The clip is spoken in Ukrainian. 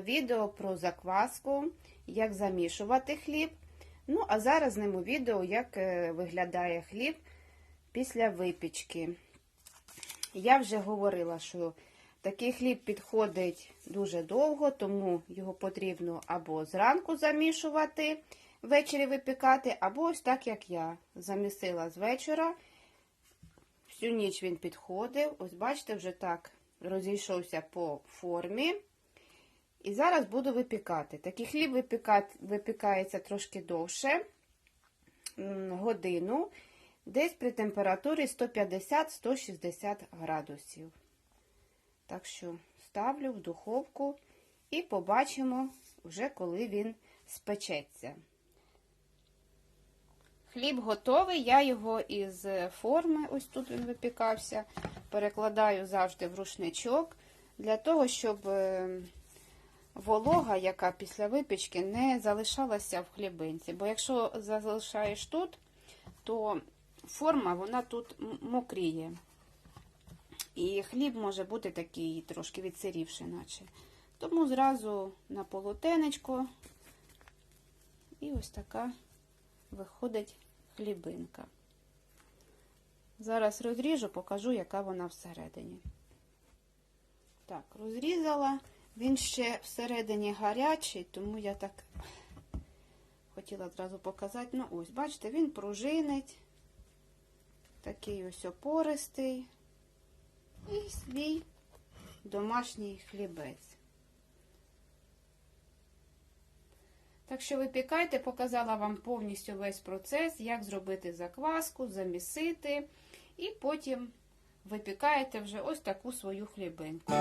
відео про закваску, як замішувати хліб. Ну, а зараз зніму відео, як е, виглядає хліб після випічки. Я вже говорила, що такий хліб підходить дуже довго, тому його потрібно або зранку замішувати, ввечері випікати, або ось так, як я замісила з вечора. Всю ніч він підходив. Ось бачите, вже так розійшовся по формі. І зараз буду випікати. Такий хліб випікається трошки довше, годину, десь при температурі 150-160 градусів. Так що ставлю в духовку і побачимо вже, коли він спечеться. Хліб готовий, я його із форми, ось тут він випікався, перекладаю завжди в рушничок, для того, щоб е, волога, яка після випічки, не залишалася в хлібинці. Бо якщо залишаєш тут, то форма вона тут мокріє. І хліб може бути такий трошки відсирівший, наче. Тому зразу на полотенечко і ось така виходить хлібинка. Зараз розріжу, покажу, яка вона всередині. Так, розрізала. Він ще всередині гарячий, тому я так хотіла одразу показати. Ну, ось, бачите, він пружинить, такий ось опористий. І свій домашній хлібець. Так що випікайте, показала вам повністю весь процес, як зробити закваску, замісити, і потім випікаєте вже ось таку свою хлібинку.